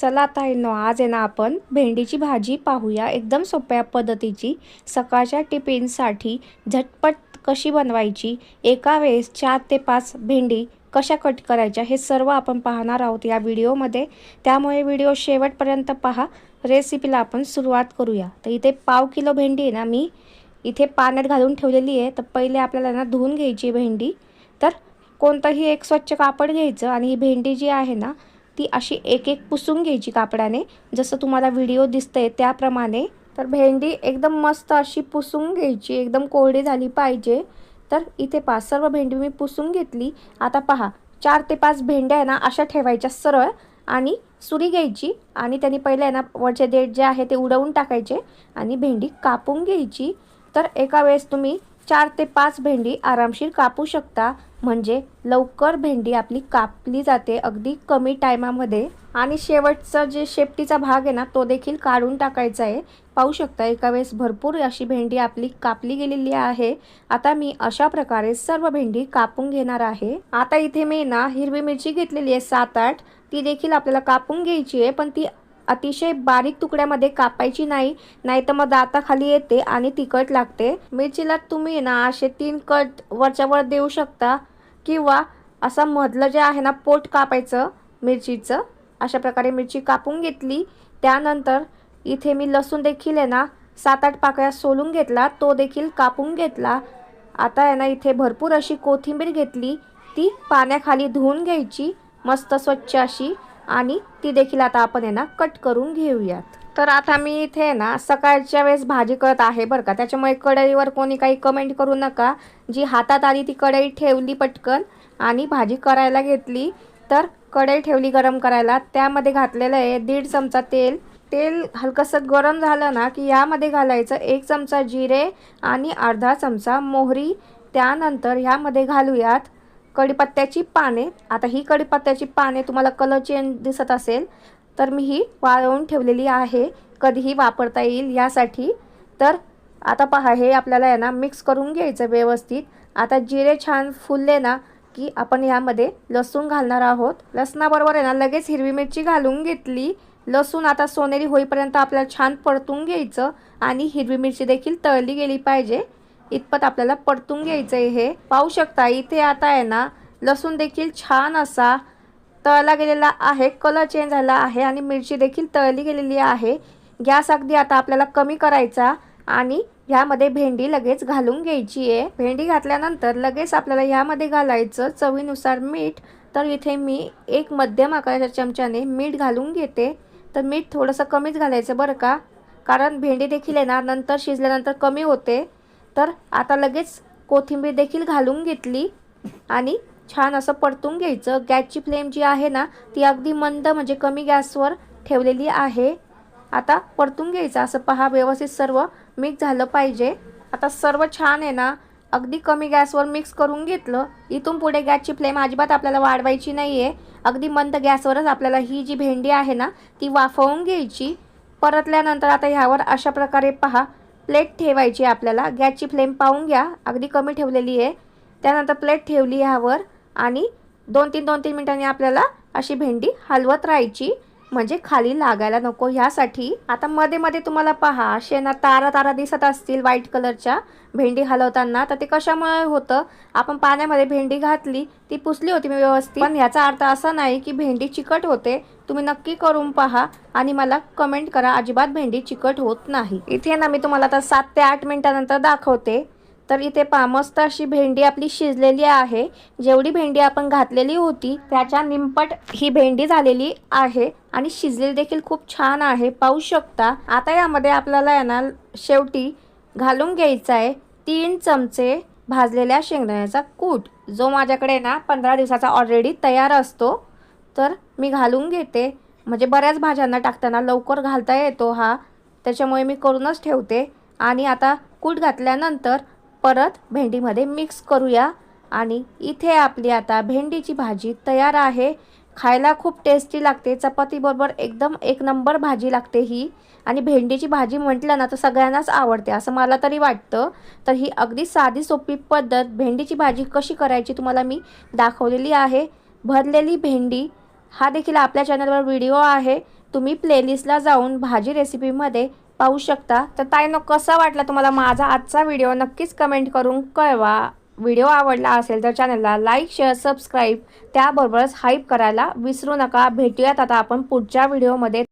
चला आता आहे ना आज आहे ना आपण भेंडीची भाजी पाहूया. एकदम सोप्या पद्धतीची. सकाळच्या टिफिनसाठी झटपट कशी बनवायची? एका वेळेस चार ते पाच भेंडी कशा कट करायच्या? हे सर्व आपण पाहणार आहोत या व्हिडिओमध्ये. त्यामुळे व्हिडिओ शेवटपर्यंत पहा. रेसिपीला आपण सुरुवात करूया. तर इथे पाव किलो भेंडी आहे ना मी इथे पाण्यात घालून ठेवलेली आहे. तर पहिले आपल्याला ना धुवून घ्यायची भेंडी. तर कोणतंही एक स्वच्छ कापड घ्यायचं आणि ही भेंडी जी आहे ना ती अशी एक एक पुसून घ्यायची कापडाने. जसं तुम्हाला व्हिडिओ दिसतंय त्याप्रमाणे. तर भेंडी एकदम मस्त अशी पुसून घ्यायची. एकदम कोरडी झाली पाहिजे. तर इथे पहा सर्व भेंडी मी पुसून घेतली. आता पहा चार ते पाच भेंड्या आहे ना अशा ठेवायच्या सरळ आणि सुरी घ्यायची. आणि त्यांनी पहिले आहे ना वरचे देठ जे आहे ते उडवून टाकायचे आणि भेंडी कापून घ्यायची. तर एका वेळेस तुम्ही चार ते पाच भेंडी आरामशीर कापू शकता. म्हणजे लवकर भेंडी आपली कापली जाते अगदी कमी टायमामध्ये. आणि शेवटचा जे शेपटीचा भाग आहे ना तो देखील काढून टाकायचा आहे. पाहू शकता एका वेळेस भरपूर अशी भेंडी आपली कापली गेलेली आहे. आता मी अशा प्रकारे सर्व भेंडी कापून घेणार आहे. आता इथे मी ना हिरवी मिरची घेतलेली आहे सात आठ. ती देखील आपल्याला कापून घ्यायची आहे पण ती अतिशय बारीक तुकड्यामध्ये कापायची नाही नाही तर मग दाताखाली येते आणि तिखट लागते. मिरचीला तुम्ही ना असे तीन कट वरच्या वर देऊ शकता किंवा असं मधलं जे आहे ना पोट कापायचं मिरचीचं अशा प्रकारे मिरची कापून घेतली. त्यानंतर इथे मी लसूण देखील आहे ना सात आठ पाकळ्या सोलून घेतला तो देखील कापून घेतला. आता आहे ना इथे भरपूर अशी कोथिंबीर घेतली ती पाण्याखाली धुवून घ्यायची मस्त स्वच्छ अशी. आणि ती देखील आता आपण आहे ना कट करून घेऊयात. तर आता मी इथे ना सकाळच्या वेळेस भाजी करत आहे बरं का. त्याच्यामुळे कढईवर कोणी काही कमेंट करू नका. जी हातात आली ती कढई ठेवली पटकन आणि भाजी करायला घेतली. तर कढई ठेवली गरम करायला. त्यामध्ये घातलेलं आहे दीड चमचा तेल. तेल हलकंसं गरम झालं ना की यामध्ये घालायचं एक चमचा जिरे आणि अर्धा चमचा मोहरी. त्यानंतर ह्यामध्ये घालूयात कढीपत्त्याची पाने आता ही कढीपत्त्याची पाने तुम्हाला कलर चेंज दिसत असेल तर मी ही वाळवून ठेवलेली आहे. कधीही वापरता येईल यासाठी. तर आता पहा हे आपल्याला आहे ना मिक्स करून घ्यायचं व्यवस्थित. आता जिरे छान फुलले ना की आपण यामध्ये लसूण घालणार आहोत. लसणाबरोबर आहे ना लगेच हिरवी मिरची घालून घेतली. लसूण आता सोनेरी होईपर्यंत आपल्याला छान परतून घ्यायचं आणि हिरवी मिरची देखील तळली गेली पाहिजे. इतपत आपल्याला परतून घ्यायचं आहे हे. पाहू शकता इथे आता आहे ना लसूण देखील छान असा तळला गेलेला आहे कलर चेंज झाला आहे आणि मिरची देखील तळली गेलेली आहे. गॅस अगदी आता आपल्याला कमी करायचा आणि ह्यामध्ये भेंडी लगेच घालून घ्यायची आहे. भेंडी घातल्यानंतर लगेच आपल्याला ह्यामध्ये घालायचं चवीनुसार मीठ. तर इथे मी एक मध्यम आकाराच्या चमच्याने मीठ घालून घेते. तर मीठ थोडंसं कमीच घालायचं बरं का? कारण भेंडी देखील आहे ना नंतर शिजल्यानंतर कमी होते. तर आता लगेच कोथिंबीर देखील घालून घेतली आणि छान असं परतून घ्यायचं. गॅसची फ्लेम जी आहे ना ती अगदी मंद म्हणजे कमी गॅसवर ठेवलेली आहे. आता परतून घ्यायचं. असं पहा व्यवस्थित सर्व मिक्स झालं पाहिजे. आता सर्व छान आहे ना अगदी कमी गॅसवर मिक्स करून घेतलं. इथून पुढे गॅसची फ्लेम अजिबात आपल्याला वाढवायची नाही आहे अगदी मंद गॅसवरच आपल्याला ही जी भेंडी आहे ना ती वाफवून घ्यायची. परतल्यानंतर आता ह्यावर अशा प्रकारे पहा प्लेट ठेवायची आपल्याला. गॅसची फ्लेम पाहून घ्या. अगदी कमी ठेवलेली आहे. त्यानंतर प्लेट ठेवली ह्यावर आणि दोन तीन दोन तीन मिनटांनी आपल्याला अशी भेंडी हलवत राहायची. म्हणजे खाली लागायला नको. ह्यासाठी आता मध्ये मध्ये तुम्हाला पहा शेणा तारा तारा दिसत असतील व्हाईट कलरच्या भेंडी हलवताना तर ते कशामुळे होतं? आपण पाण्यामध्ये भेंडी घातली ती पुसली होती मी व्यवस्थित. पण ह्याचा अर्थ असा नाही की भेंडी चिकट होते. तुम्ही नक्की करून पहा आणि मला कमेंट करा. अजिबात भेंडी चिकट होत नाही. इथे ना मी तुम्हाला आता सात ते आठ मिनिटानंतर दाखवते. तर इथे पामस्त अशी भेंडी आपली शिजलेली आहे. जेवढी भेंडी आपण घातलेली होती त्याच्या निंपट ही भेंडी झालेली आहे आणि शिजलेली देखील खूप छान आहे. पाहू शकता आता यामध्ये आपल्याला आहे ना शेवटी घालून घ्यायचा आहे तीन चमचे भाजलेल्या शेंगदाण्याचा कूट. जो माझ्याकडे ना पंधरा दिवसाचा ऑलरेडी तयार असतो. तर मी घालून घेते. म्हणजे बऱ्याच भाज्यांना टाकताना लवकर घालता येतो हा. त्याच्यामुळे मी करूनच ठेवते. आणि आता कूट घातल्यानंतर परत भेंडीमध्ये मिक्स करूया. आणि इथे आपली आता भेंडीची भाजी तयार आहे. खायला खूप टेस्टी लागते. चपातीबरोबर एकदम एक नंबर भाजी लागते ही. आणि भेंडीची भाजी म्हटलं ना तर सगळ्यांनाच आवडते. असं मला तरी वाटतं. तर ही अगदी साधी सोपी पद्धत भेंडीची भाजी कशी करायची तुम्हाला मी दाखवलेली आहे. भरलेली भेंडी. हा देखील आपल्या चॅनलवर व्हिडिओ आहे. तुम्ही प्लेलिस्टला जाऊन भाजी रेसिपीमध्ये पाहू शकता. तर ताईनो कसा वाटला तुम्हाला माझा आजचा व्हिडिओ? नक्कीच कमेंट करून कळवा. व्हिडिओ आवडला असेल तर चॅनलला लाईक शेअर सबस्क्राईब त्याबरोबरच हाईप करायला विसरू नका. भेटूयात आता आपण पुढच्या व्हिडिओमध्ये.